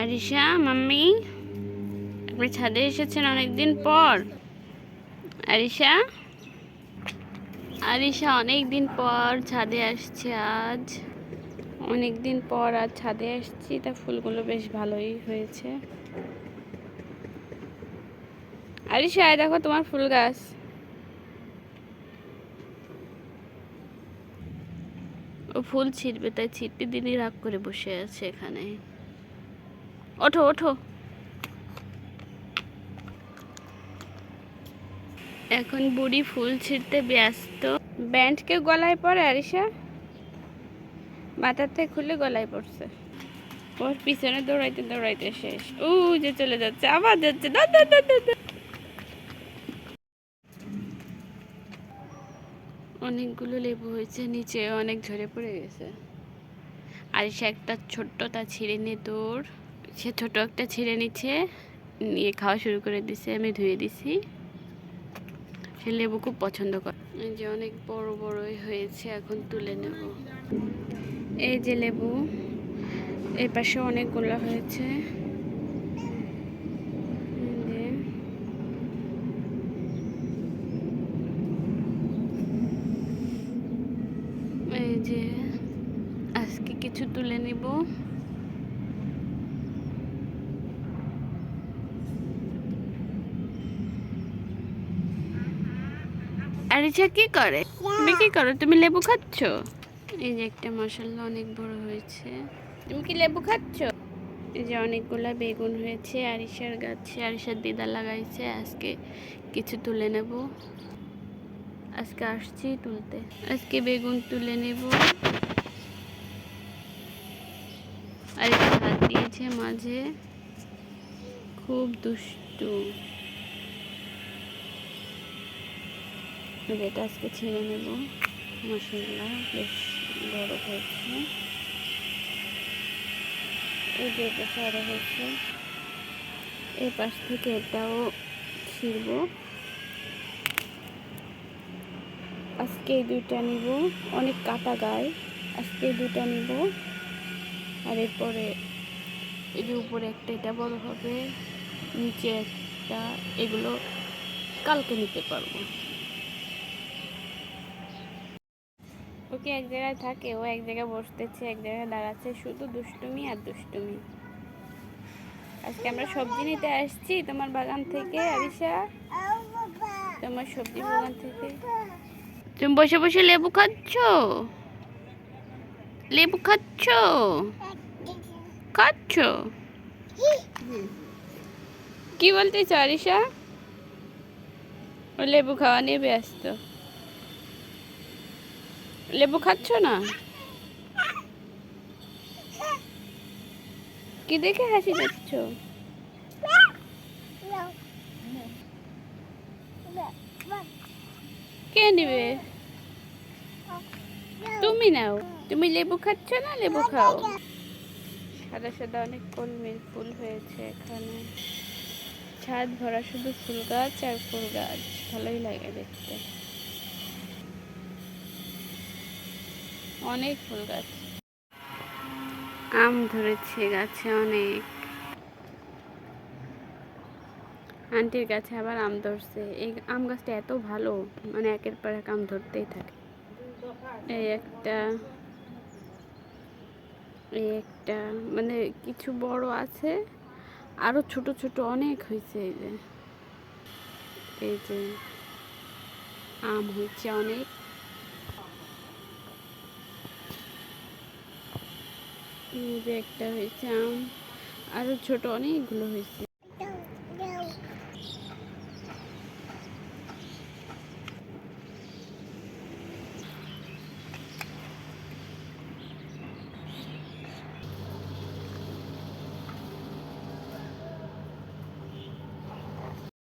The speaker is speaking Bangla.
আরিশা, মাম্মি আপনি ছাদে এসেছেন অনেকদিন পর। আরিশা? আরিশা অনেক দিন পর ছাদে আসছে আজ। অনেক দিন পর আজ ছাদে আসছি, তা ফুলগুলো বেশ ভালোই হয়েছে। আরিশা দেখো তোমার ফুল গাছ। ও ফুল ছিঁড়বে, তাই ছিটতে দিদি রাগ করে বসে আছে এখানে। ওঠো ওঠো। এখন বুড়ি ফুল ছিঁড়তে ব্যস্ত। ব্যান্ডকে গলায় পড়ে আরিশা? মাথাতে খুলে গলায় পড়ছে। ওর পিছনে দৌড়াইতে দৌড়াইতে শেষ। ও যে চলে যাচ্ছে, আবার যাচ্ছে। অনেকগুলো লেবু হয়েছে, নিচে অনেক ঝরে পড়ে গেছে। আরিসা একটা ছোট্ট তা ছিঁড়ে নিয়ে তোর সে ছোট একটা ছিঁড়ে নিচ্ছে, নিয়ে খাওয়া শুরু করে দিছে, আমি ধুয়ে দিছি। সে লেবু খুব পছন্দ করে। এই যে অনেক বড় বড়ই হয়েছে, এখন তুলে নেব। এই যে লেবু এই পাশে অনেকগুলো হয়েছে। এই যে। এই যে, আজকে কিছু তুলে নিব। আরিচা কি করে? তুমি কি করো? তুমি লেবু খাচ্ছ? এই যে একটা মশলা অনেক বড় হয়েছে। তুমি কি লেবু খাচ্ছ? এই যে অনেকগুলা বেগুন হয়েছে আরিশার গাছে আরিশার দিদা লাগাইছে। আজকে কিছু তুলে নেব। আজকে আসছি তুলতে। আজকে বেগুন তুলে নেব। আর একটা হাত দিয়েছে মাঝে। খুব দুষ্টু। যেটা আজকে ছেড়ে নেব। মশলা বেশ বড় হয়েছে। এই যে এটা সারা হয়েছে। এই পাশ থেকে এটাও ছিড়ব। আজকে এই দুইটা নিব। অনেক কাটা গায়ে। আজকে এই দুইটা নিব। আর এরপরে এই যে উপরে একটা, এটা বড় হবে। নিচে একটা, এগুলো কালকে নিতে পারব। ওকে এক জায়গায় থাকে, ও এক জায়গায় বসতেছে, এক জায়গায় দাঁড়াচ্ছে, শুধু দুষ্টুমি আর দুষ্টুমি। আজকে আমরা সবজি নিতে আসছি তোমার বাগান থেকে, আরিশা। তোমার সবজি বাগান থেকে। তুমি বসে বসে লেবু খাচ্ছ? লেবু খাচ্ছ? খাচ্ছ? কি বলতেছ, আরিশা? ও লেবু খাওয়া নিয়ে ব্যস্ত। লেবু খাচ্ছ না? কি দেখে হাসি দিচ্ছ কে নেবে? তুমি নাও। তুমি লেবু খাচ্ছ না? লেবু খাও। সাদা সাদা অনেক কলমের ফুল হয়েছে এখানে। ছাদ ভরা শুধু ফুল গাছ আর ফুল গাছ। ভালোই লাগে দেখতে। অনেক ফুল গাছ। আম ধরেছে গাছে অনেক। আন্টির গাছে আবার আম ধরছে। এই আম গাছটা এত ভালো মানে একের পর এক আম ধরতেই থাকে। এই একটা এই একটা মানে কিছু বড় আছে, আরও ছোট ছোট অনেক হয়েছে এই যে। এই যে আম হয়েছে অনেক এই যে একটা হয়েছে আম আরও ছোট অনেকগুলো হয়েছে।